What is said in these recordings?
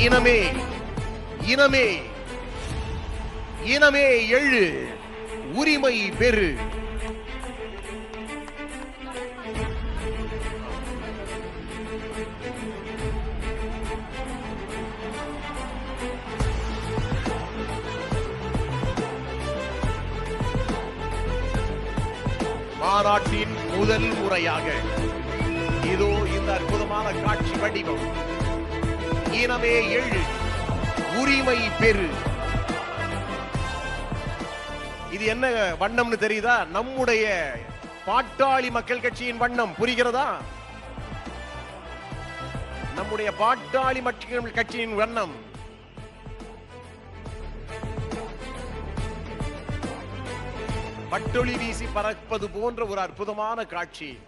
இனமே இனமே இனமே எழு உரிமை பெறு. மாநாட்டின் முதல் முறையாக இதோ இந்த அற்புதமான காட்சி வடிவம். இனமே எழு உரிமை பெரு இது என்ன வண்ணம்னு தெரியுதா? நம்முடைய பாட்டாளி மக்கள் கட்சியின் வண்ணம். புரிகிறதா? நம்முடைய பாட்டாளி மக்கள் கட்சியின் வண்ணம். பட்டொளி வீசி பறப்பது போன்ற ஒரு அற்புதமான காட்சி.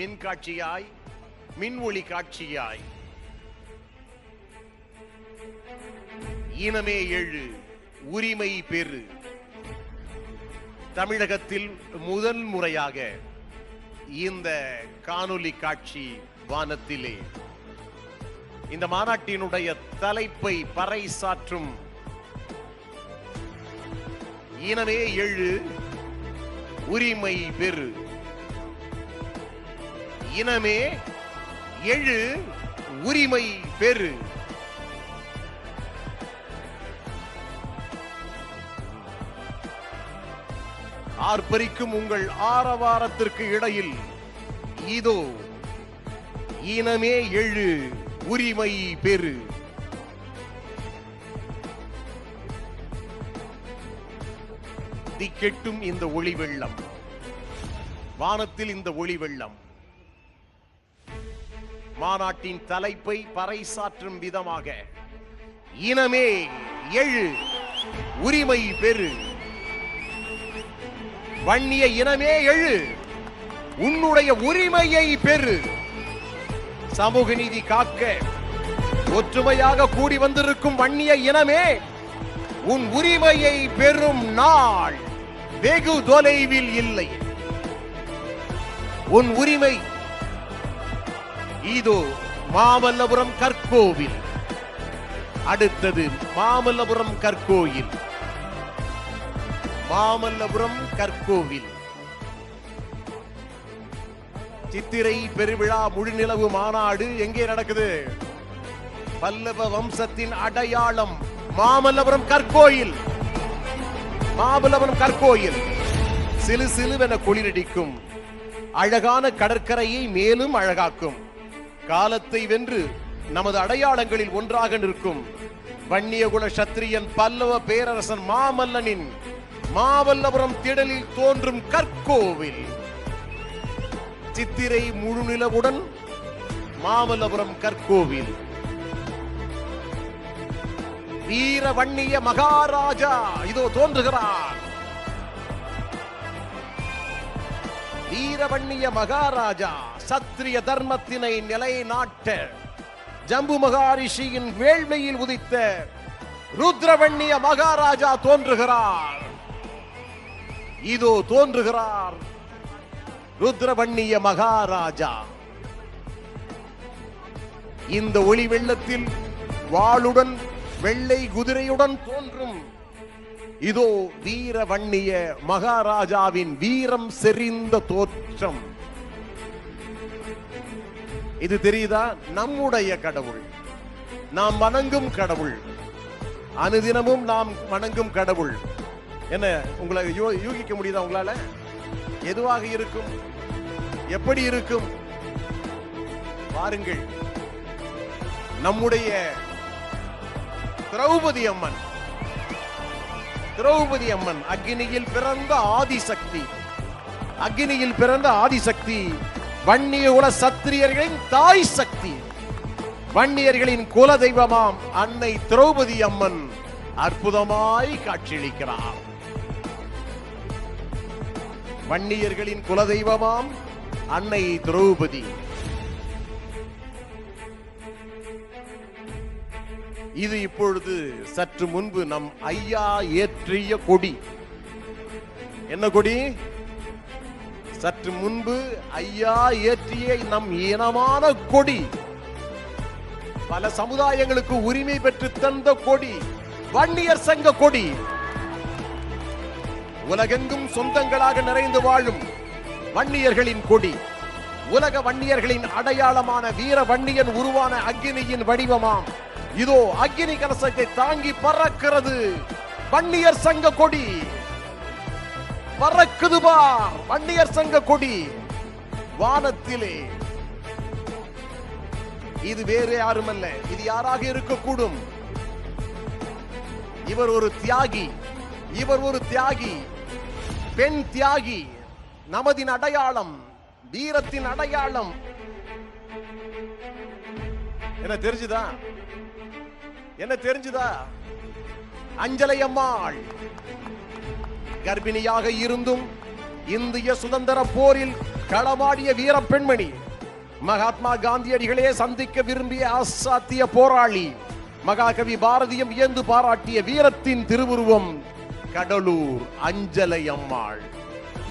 மின் காட்சியாய் மின் ஒளி காட்சியாய். இனமே ஏழு உரிமை பெறு. தமிழகத்தில் முதல் முறையாக இந்த காணொலி காட்சி வானத்திலே. இந்த மாநாட்டினுடைய தலைப்பை பறைசாற்றும் இனமே எழு உரிமை பெறு. இனமே எழு உரிமை பெறு. ஆர்ப்பரிக்கும் உங்கள் ஆரவாரத்திற்கு இடையில் இதோ இனமே எழு உரிமை பெறு. திக்கெட்டும் இந்த ஒளி வெள்ளம். வானத்தில் இந்த ஒளி வெள்ளம். மாநாட்டின் தலைப்பை பறைசாற்றும் விதமாக இனமே எழு உரிமை பெறு. வன்னிய இனமே எழு. உன்னுடைய உரிமையை பெறு. சமூக நீதி காக்க. ஒற்றுமையாக கூடி வந்திருக்கும் வன்னிய இனமே உன் உரிமையை பெறும் நாள் வெகு தொலைவில் இல்லை. உன் உரிமை இதோ மாமல்லபுரம் கற்கோவில். அடுத்தது மாமல்லபுரம் கற்கோயில். மாமல்லபுரம் கற்கோவில். சித்திரை பெருவிழா முழுநிலவு மாநாடு எங்கே நடக்குது? பல்லவ வம்சத்தின் அடையாளம் மாமல்லபுரம் கற்கோயில் மாமல்லபுரம் கற்கோயில் சிலு சிலுவென குளிரடிக்கும். அழகான கடற்கரையை மேலும் அழகாக்கும். காலத்தை வென்று நமது அடையாளங்களில் ஒன்றாக நிற்கும். வன்னியகுல சத்திரியன் பல்லவ பேரரசன் மாமல்லனின் மாமல்லபுரம் திடலில் தோன்றும் கற்கோவில். சித்திரை முழுநிலவுடன் மாமல்லபுரம் கற்கோவில். வீர வன்னிய மகாராஜா இதோ தோன்றுகிறார். வீரவண்ணிய மகாராஜா சத்திரிய தர்மத்தினை நிலைநாட்ட ஜம்பு மகாரிஷியின் வேள்மையில் உதித்த ருத்ரவண்ணிய மகாராஜா தோன்றுகிறார். இதோ தோன்றுகிறார் ருத்ரபண்ணிய மகாராஜா. இந்த ஒளி வெள்ளத்தில் வாளுடன் வெள்ளை குதிரையுடன் தோன்றும். இதோ வீர வன்னிய மகாராஜாவின் வீரம் செறிந்த தோற்றம். இது தெரியுதா? நம்முடைய கடவுள். நாம் வணங்கும் கடவுள். அனுதினமும் நாம் வணங்கும் கடவுள். என்ன உங்களை யூ- யூகிக்க முடியுதா உங்களால? எதுவாக இருக்கும்? எப்படி இருக்கும்? பாருங்கள் நம்முடைய திரௌபதி அம்மன். திரௌபதி அம்மன் அக்னியில் பிறந்த ஆதிசக்தி. அக்னியில் பிறந்த ஆதிசக்தி. வன்னிய குல சத்திரியர்களின் தாய் சக்தி. வன்னியர்களின் குல தெய்வமாம் அன்னை திரௌபதி அம்மன் அற்புதமாய் காட்சியளிக்கிறார். வன்னியர்களின் குலதெய்வமாம் அன்னை திரௌபதி. இது இப்பொழுது சற்று முன்பு நம் ஐயா ஏற்றிய கொடி. என்ன கொடி? சற்று முன்பு ஐயா ஏற்றிய நம் இனமான கொடி. பல சமுதாயங்களுக்கு உரிமை பெற்று தந்த கொடி. வன்னியர் சங்க கொடி. உலகெங்கும் சொந்தங்களாக நிறைந்து வாழும் வன்னியர்களின் கொடி. உலக வன்னியர்களின் அடையாளமான வீர வன்னியன் உருவான அக்னியின் வடிவமாம். இதோ அக்னி கலசத்தை தாங்கி பறக்கிறது வன்னியர் சங்க கொடி. பறக்குது பார் வன்னியர் சங்க கொடி. வானத்திலே. இது வேறு யாரும் அல்ல இது யாராக இருக்கக்கூடும்? இவர் ஒரு தியாகி இவர் ஒரு தியாகி. பெண் தியாகி நமதின் அடையாளம் வீரத்தின் அடையாளம். என்ன தெரிஞ்சுதா? என்ன தெரிஞ்சுதா? அஞ்சலை அம்மாள். கர்ப்பிணியாக இருந்தும் இந்திய சுதந்திர போரில் களமாடிய வீர பெண்மணி மகாத்மா காந்தியடிகளே சந்திக்க விரும்பிய அசாத்திய போராளி மகாகவி பாரதியம் இயந்து பாராட்டிய வீரத்தின் திருவுருவம் கடலூர் அஞ்சலை அம்மாள்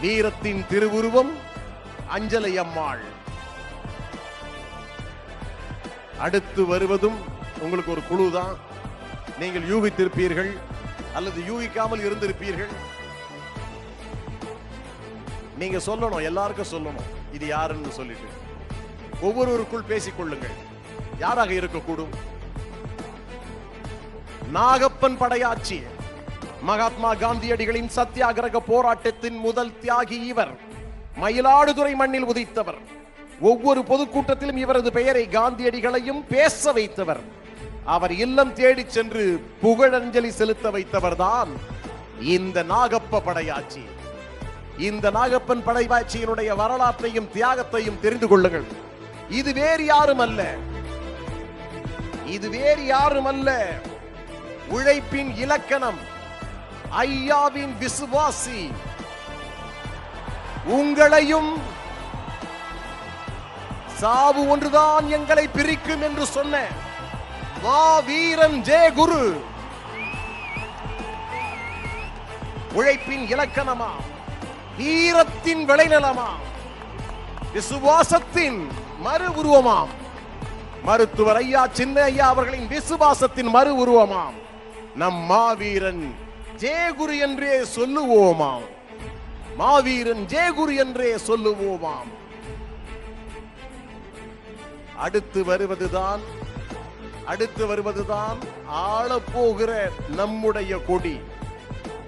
வீரத்தின் திருவுருவம் அஞ்சலை அம்மாள் அடுத்து வருவதும் உங்களுக்கு ஒரு குழு தான் நீங்கள் யூகித்திருப்பீர்கள் அல்லது யூகிக்காமல் இருந்திருப்பீர்கள். நீங்க சொல்லணும் எல்லாருக்கும் சொல்லணும் இது யாருன்னு சொல்லிட்டு. ஒவ்வொருவருக்குள் பேசிக்கொள்ளுங்கள் யாராக இருக்கக்கூடும்? நாகப்பன் படையாச்சி. மகாத்மா காந்தியடிகளின் சத்தியாகிரக போராட்டத்தின் முதல் தியாகி இவர். மயிலாடுதுறை மண்ணில் உதித்தவர். ஒவ்வொரு பொதுக்கூட்டத்திலும் இவரது பெயரை காந்தியடிகளையும் பேச வைத்தவர். அவர் இல்லம் தேடிச் சென்று புகழஞ்சலி செலுத்த வைத்தவர் தான் இந்த நாகப்ப படையாச்சி. இந்த நாகப்பன் படையாட்சியினுடைய வரலாற்றையும் தியாகத்தையும் தெரிந்து கொள்ளுங்கள். இது வேறு யாரும் அல்ல. இது வேறு யாரும் அல்ல. உழைப்பின் இலக்கணம். ஐயாவின் விசுவாசி. உங்களையும் சாவு ஒன்றுதான் எங்களை பிரிக்கும் என்று சொன்ன வா வீரன் ஜே குரு. உழைப்பின் இலக்கணமா? வீரத்தின் விளைநிலமா? விசுவாசத்தின் மறு உருவமாம் மருத்துவர் ஐயா சின்ன ஐயா அவர்களின் விசுவாசத்தின் மறு உருவமாம் நம் மாவீரன் ஜெயகுரு என்றே சொல்லுவோமாம். மாவீரன் ஜெயகுரு என்றே சொல்லுவோமாம். அடுத்து வருவதுதான் அடுத்து வருவதுதான் ஆளப்போகிற நம்முடைய கொடி.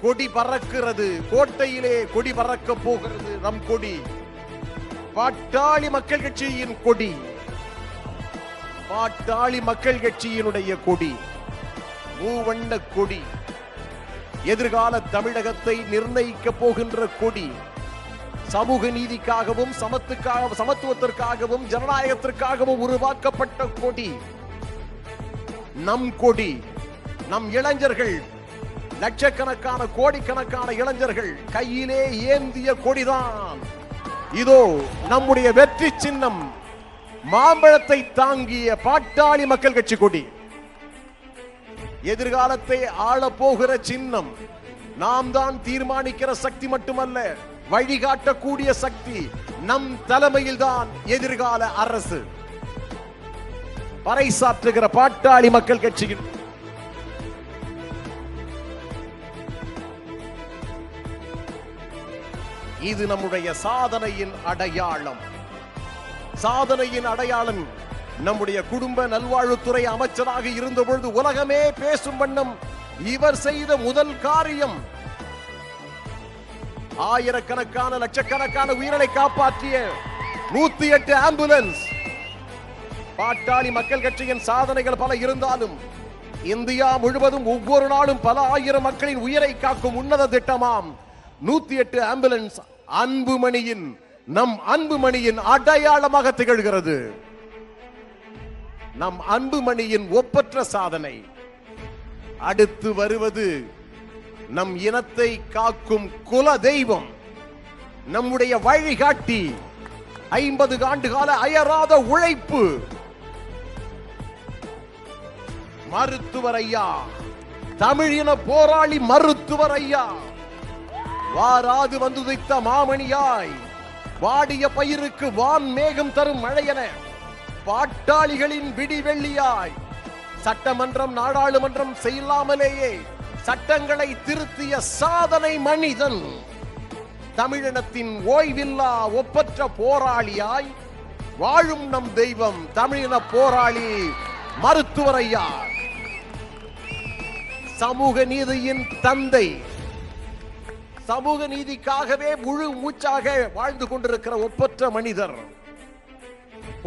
கொடி பறக்கிறது கோட்டையிலே கொடி பறக்க போகிறது நம் கொடி. பாட்டாளி மக்கள் கட்சியின் கொடி. பாட்டாளி மக்கள் கட்சியினுடைய கொடி. மூவண்ண கொடி. எதிர்கால தமிழகத்தை நிர்ணயிக்க போகின்ற கொடி சமூக நீதிக்காகவும் சமத்துக்காக சமத்துவத்திற்காகவும் ஜனநாயகத்திற்காகவும் உருவாக்கப்பட்ட கொடி. நம் கொடி நம் இளைஞர்கள் லட்சக்கணக்கான கோடிக்கணக்கான இளைஞர்கள் கையிலே ஏந்திய கொடிதான். இதோ நம்முடைய வெற்றி சின்னம் மாம்பழத்தை தாங்கிய பாட்டாளி மக்கள் கட்சி கொடி. எதிர்காலத்தை ஆள போகிற சின்னம். நாம் தான் தீர்மானிக்கிற சக்தி மட்டுமல்ல வழிகாட்டக்கூடிய சக்தி நம் தலைமையில் தான் எதிர்கால அரசு. பறைசாற்றுகிற பாட்டாளி மக்கள் கட்சியின் இது நம்முடைய சாதனையின் அடையாளம். சாதனையின் அடையாளம் நம்முடைய குடும்ப நல்வாழ்வுத்துறை அமைச்சராக இருந்தபொழுது உலகமே பேசும் வண்ணம் இவர் செய்த முதல் காரியம் ஆயிரக்கணக்கான லட்சக்கணக்கான உயிரனை காப்பாற்றிய நூத்தி எட்டு ஆம்புலன்ஸ். பாட்டாளி மக்கள் கட்சியின் சாதனைகள் பல இருந்தாலும் இந்தியா முழுவதும் ஒவ்வொரு நாளும் பல ஆயிரம் மக்களின் உயிரை காக்கும் உன்னத திட்டமாம். நூத்தி எட்டு ஆம்புலன்ஸ் அன்புமணியின் நம் அன்புமணியின் அடையாளமாக திகழ்கிறது. நம் அன்புமணியின் ஒப்பற்ற சாதனை. அடுத்து வருவது நம் இனத்தை காக்கும் குல தெய்வம். நம்முடைய வழிகாட்டி ஐம்பது ஆண்டு கால அயராத உழைப்பு. மருத்துவர் ஐயா தமிழின போராளி மருத்துவர் ஐயா வாராது வந்துதைத்த மாமணியாய் வாடிய பயிருக்கு வான் மேகம் தரும் மழையென. பாட்டாளிகளின் விடிவெள்ளியாய். சட்டமன்றம் நாடாளுமன்றம் செய்யலாமலேயே. சட்டங்களை திருத்திய சாதனை மனிதன். தமிழினத்தின் ஓய்வில்லா ஒப்பற்ற போராளியாய். வாழும் நம் தெய்வம் தமிழின போராளி மருத்துவரையா. சமூக நீதியின் தந்தை. சமூக நீதிக்காகவே முழு மூச்சாக வாழ்ந்து கொண்டிருக்கிற ஒப்பற்ற மனிதர்.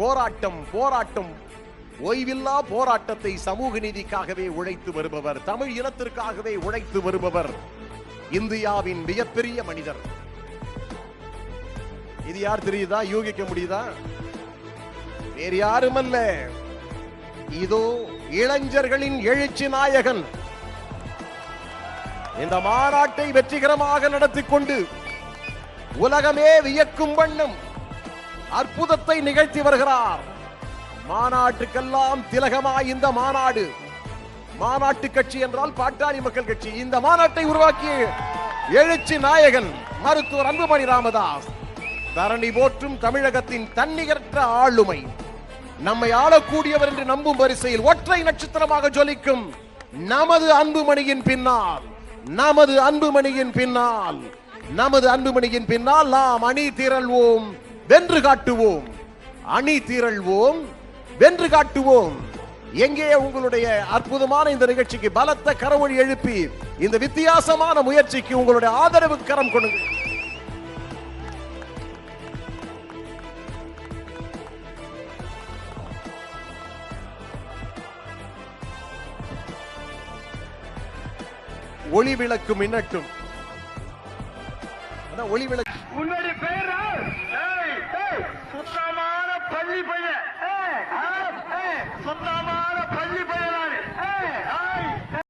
போராட்டம் போராட்டம். ஓய்வில்லா போராட்டத்தை சமூக நீதிக்காகவே உழைத்து வருபவர் தமிழ் இனத்திற்காகவே உழைத்து வருபவர் இந்தியாவின் மிகப்பெரிய மனிதர். இது யார் தெரியுதா? யூகிக்க முடியுதா? வேறு யாருமல்ல. இதோ இளைஞர்களின் எழுச்சி நாயகன். இந்த மாநாட்டை வெற்றிகரமாக நடத்திக் கொண்டு உலகமே வியக்கும் வண்ணம் அற்புதத்தை நிகழ்த்தி வருகிறார். மாநாட்டுக்கெல்லாம் திலகமாய் இந்த மாநாடு. மாநாட்டு கட்சி என்றால் பாட்டாளி மக்கள் கட்சி. இந்த மாநாட்டை உருவாக்கிய எழுச்சி நாயகன் மருத்துவர் அன்புமணி ராமதாஸ். தரணி போற்றும் தமிழகத்தின் தன்னிகரற்ற ஆளுமை. நம்மை ஆளக்கூடியவர் என்று நம்பும் வரிசையில் ஒற்றை நட்சத்திரமாக ஜொலிக்கும் நமது அன்புமணியின் பின்னால் நமது அன்புமணியின் பின்னால் நமது அன்புமணியின் பின்னால் நாம் அணி திரள்வோம். வென்று காட்டுவோம். அணி தீரழ்வோம் வென்று காட்டுவோம். எங்கே உங்களுடைய அற்புதமான இந்த நிகழ்ச்சிக்கு பலத்த கரவொழி எழுப்பி இந்த வித்தியாசமான முயற்சிக்கு உங்களுடைய ஆதரவு கரம் கொடுங்க ஒளி விளக்கு மின்னட்டும். ஒளி விளக்கு